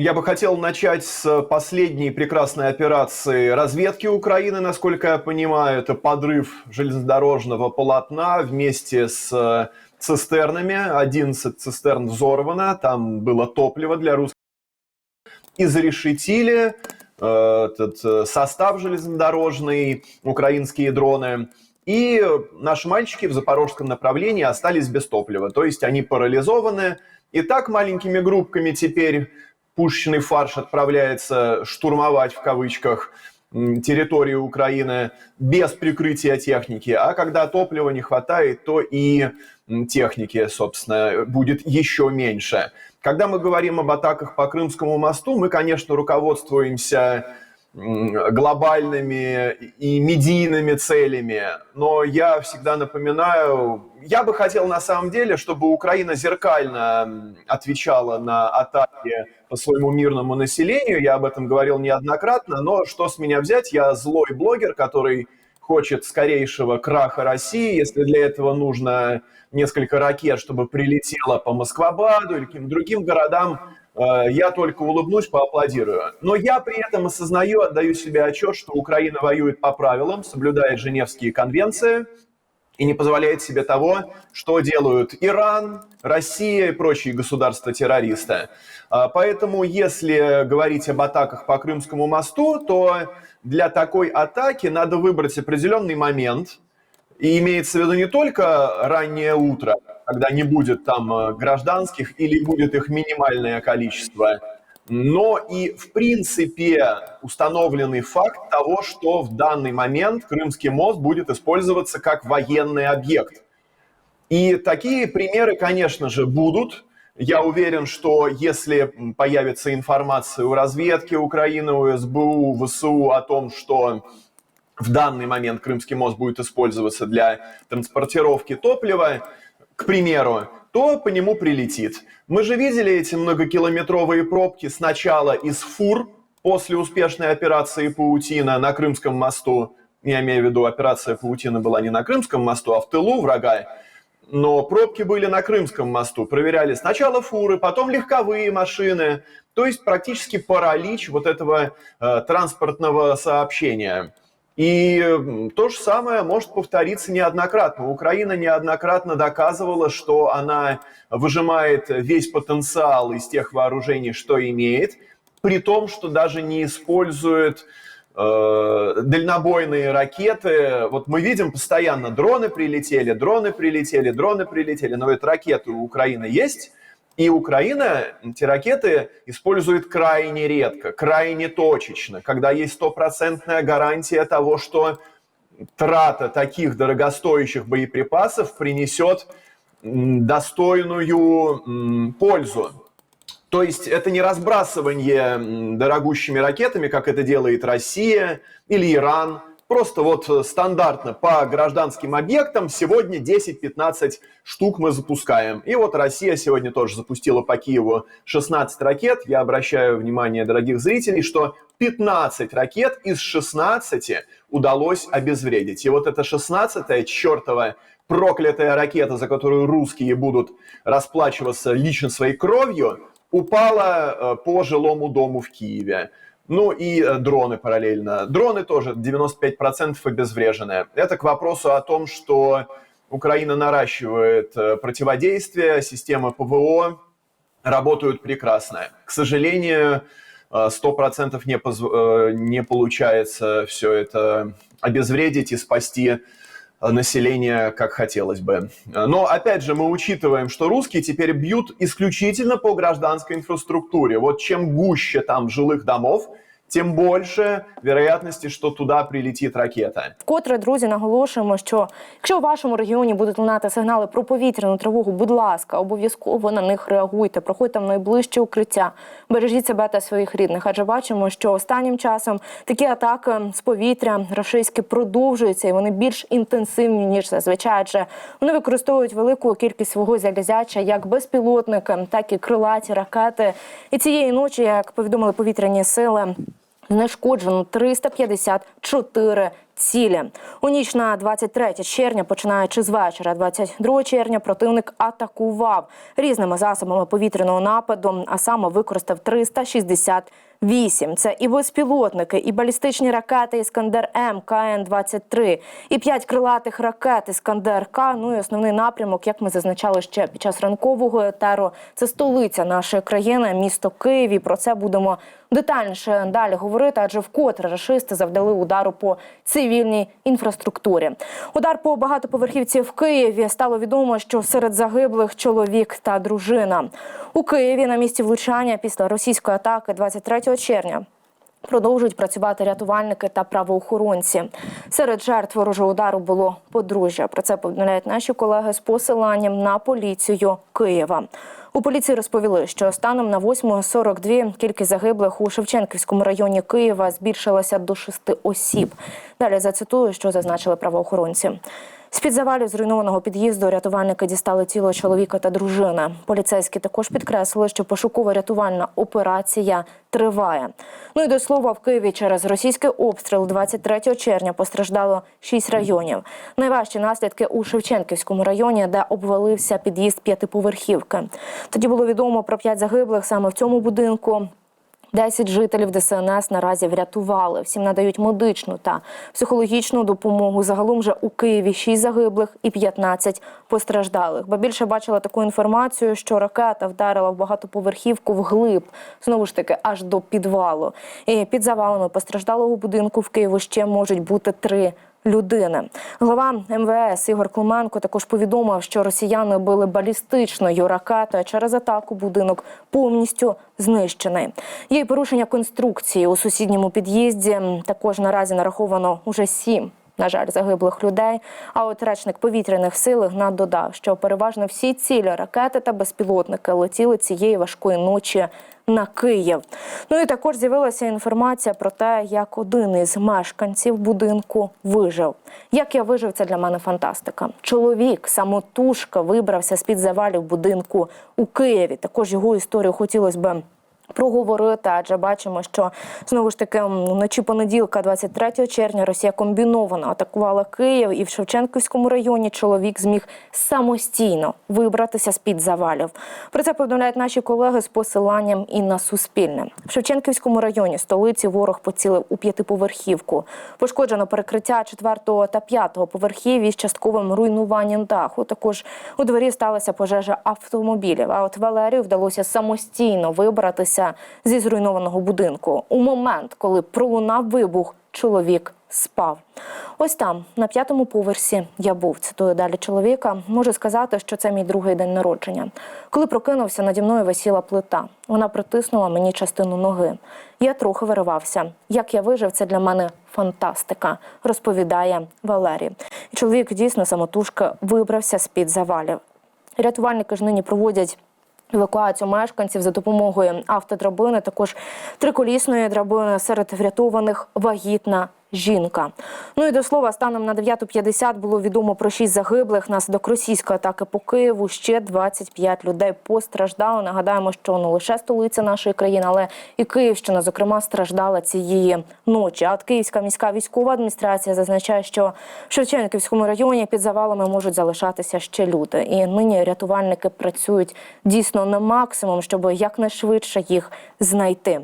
Я бы хотел начать с последней прекрасной операции разведки Украины, насколько я понимаю. Это подрыв железнодорожного полотна вместе с э, цистернами. 11 цистерн взорвано, там было топливо для русских. Изрешетили э, этот э, состав железнодорожный, украинские дроны. И наши мальчики в запорожском направлении остались без топлива. То есть они парализованы. И так маленькими группками теперь пушечный фарш отправляется штурмовать в кавычках м, территорию Украины без прикрытия техники, а когда топлива не хватает, то и техники, собственно, будет еще меньше. Когда мы говорим об атаках по Крымскому мосту, мы, конечно, руководствуемся глобальными и медийными целями, но я всегда напоминаю, я бы хотел на самом деле, чтобы Украина зеркально отвечала на атаки по своему мирному населению, я об этом говорил неоднократно, но что с меня взять, я злой блогер, который хочет скорейшего краха России, если для этого нужно несколько ракет, чтобы прилетело по Москвабаду или каким-то другим городам, я только улыбнусь, поаплодирую. Но я при этом осознаю, отдаю себе отчет, что Украина воюет по правилам, соблюдает Женевские конвенции и не позволяет себе того, что делают Иран, Россия и прочие государства-террористы. А, Поэтому, если говорить об атаках по Крымскому мосту, то для такой атаки надо выбрать определенный момент. И имеется в виду не только раннее утро, когда не будет там э, гражданских или будет их минимальное количество, но и, в принципе, установленный факт того, что в данный момент Крымский мост будет использоваться как военный объект. И такие примеры, конечно же, будут. Я уверен, что если появится информация у разведки Украины, у СБУ, ВСУ о том, что в данный момент Крымский мост будет использоваться для транспортировки топлива, к примеру, то по нему прилетит. Мы же видели эти многокилометровые пробки сначала из фур после успешной операции «Паутина» на Крымском мосту. Я имею в виду, операция «Паутина» была не на Крымском мосту, а в тылу врага. Но пробки были на Крымском мосту. Проверяли сначала фуры, потом легковые машины. То есть практически паралич вот этого э, транспортного сообщения. И м, то же самое может повториться неоднократно. Украина неоднократно доказывала, что она выжимает весь потенциал из тех вооружений, что имеет, при том, что даже не использует э, дальнобойные ракеты. Вот мы видим постоянно дроны прилетели, дроны прилетели, дроны прилетели, но ведь ракеты у Украины есть, и Украина эти ракеты использует крайне редко, крайне точечно, когда есть стопроцентная гарантия того, что трата таких дорогостоящих боеприпасов принесет достойную пользу. То есть это не разбрасывание дорогущими ракетами, как это делает Россия или Иран. Просто вот э, стандартно по гражданским объектам сегодня 10-15 штук мы запускаем. И вот Россия сегодня тоже запустила по Киеву 16 ракет. Я обращаю внимание дорогих зрителей, что 15 ракет из 16 удалось обезвредить. И вот эта 16-я чертова проклятая ракета, за которую русские будут расплачиваться лично своей кровью, упала э, по жилому дому в Киеве. Ну и э, дроны параллельно. Дроны тоже 95% обезврежены. Это к вопросу о том, что Украина наращивает э, противодействие, системы ПВО работают прекрасно. К сожалению, э, 100% не, позв- э, не получается все это обезвредить и спасти э, население, как хотелось бы. Но, опять же, мы учитываем, что русские теперь бьют исключительно по гражданской инфраструктуре. Вот чем гуще там жилых домов, тем больше вероятности, что туда прилетит ракета. Вкотре, друзі, наголошуємо, що якщо у вашому регіоні будуть лунати сигнали про повітряну тривогу, будь ласка, обов'язково на них реагуйте. Проходьте в найближче укриття, бережіть себе та своїх рідних. Адже бачимо, що останнім часом такі атаки з повітря рашистські продовжуються, і вони більш інтенсивні ніж зазвичай. Адже вони використовують велику кількість свого залізяча, як безпілотники, так і крилаті ракети. І цієї ночі, як повідомили повітряні сили. Знешкоджено 354 цілі. У ніч на 23 червня, починаючи з вечора, 22 червня, противник атакував різними засобами повітряного нападу, а саме використав 368. Це і безпілотники, і балістичні ракети Іскандер М, КН 23 і п'ять крилатих ракет Іскандер К. Ну і основний напрямок, як ми зазначали ще під час ранкового етеру, це столиця нашої країни, місто Київ. І про це будемо детальніше далі говорити, адже вкотре рашисти завдали удару по цивільній інфраструктурі. Удар по багатоповерхівці в Києві стало відомо, що серед загиблих чоловік та дружина у Києві на місці влучання після російської атаки 23 червня. Продовжують працювати рятувальники та правоохоронці. Серед жертв ворожого удару було подружжя. Про це повідомляють наші колеги з посиланням на поліцію Києва. У поліції розповіли, що станом на 8.42 кількість загиблих у Шевченківському районі Києва збільшилася до шести осіб. Далі зацитую, що зазначили правоохоронці. З-під завалів зруйнованого під'їзду рятувальники дістали тіло чоловіка та дружини. Поліцейські також підкреслили, що пошуково-рятувальна операція триває. Ну і до слова, в Києві через російський обстріл 23 червня постраждало шість районів. Найважчі наслідки у Шевченківському районі, де обвалився під'їзд п'ятиповерхівки. Тоді було відомо про п'ять загиблих саме в цьому будинку. 10 жителів ДСНС наразі врятували. Всім надають медичну та психологічну допомогу. Загалом же у Києві 6 загиблих і 15 постраждалих. Ба більше бачила таку інформацію, що ракета вдарила в багатоповерхівку вглиб, знову ж таки, аж до підвалу. І під завалами постраждалого будинку в Києві ще можуть бути три людини. Глава МВС Ігор Клименко також повідомив, що росіяни били балістичною ракетою через атаку. Будинок повністю знищений. Є й порушення конструкції у сусідньому під'їзді. Також наразі нараховано уже сім. На жаль, загиблих людей. А от речник повітряних сил Ігнат додав, що переважно всі цілі ракети та безпілотники летіли цієї важкої ночі на Київ. Ну і також з'явилася інформація про те, як один із мешканців будинку вижив. Як я вижив, це для мене фантастика. Чоловік самотужка вибрався з під завалів будинку у Києві. Також його історію хотілося би. Проговорити, адже бачимо, що знову ж таки вночі понеділка, 23 червня, Росія комбіновано атакувала Київ, і в Шевченківському районі чоловік зміг самостійно вибратися з під завалів. Про це повідомляють наші колеги з посиланням і на Суспільне. В Шевченківському районі столиці ворог поцілив у п'ятиповерхівку. Пошкоджено перекриття 4 та 5 поверхів із частковим руйнуванням даху. Також у дворі сталася пожежа автомобілів. А от Валерію вдалося самостійно вибратися зі зруйнованого будинку. У момент, коли пролунав вибух, чоловік спав. Ось там, на п'ятому поверсі, я був. Цитую далі чоловіка. Можу сказати, що це мій другий день народження. Коли прокинувся, наді мною висіла плита. Вона притиснула мені частину ноги. Я трохи виривався. Як я вижив, це для мене фантастика, розповідає Валерій. Чоловік дійсно самотужки вибрався з під завалів. Рятувальники ж нині проводять. Евакуацію мешканців за допомогою автодрабини, також триколісної драбини серед врятованих вагітна жінка. Ну і до слова, станом на 9.50 було відомо про 6 загиблих внаслідок російської атаки по Києву. Ще 25 людей постраждало. Нагадаємо, що не лише столиця нашої країни, але і Київщина, зокрема, страждала цієї ночі. А от Київська міська військова адміністрація зазначає, що в Шевченківському районі під завалами можуть залишатися ще люди. І нині рятувальники працюють дійсно на максимум, щоб якнайшвидше їх знайти.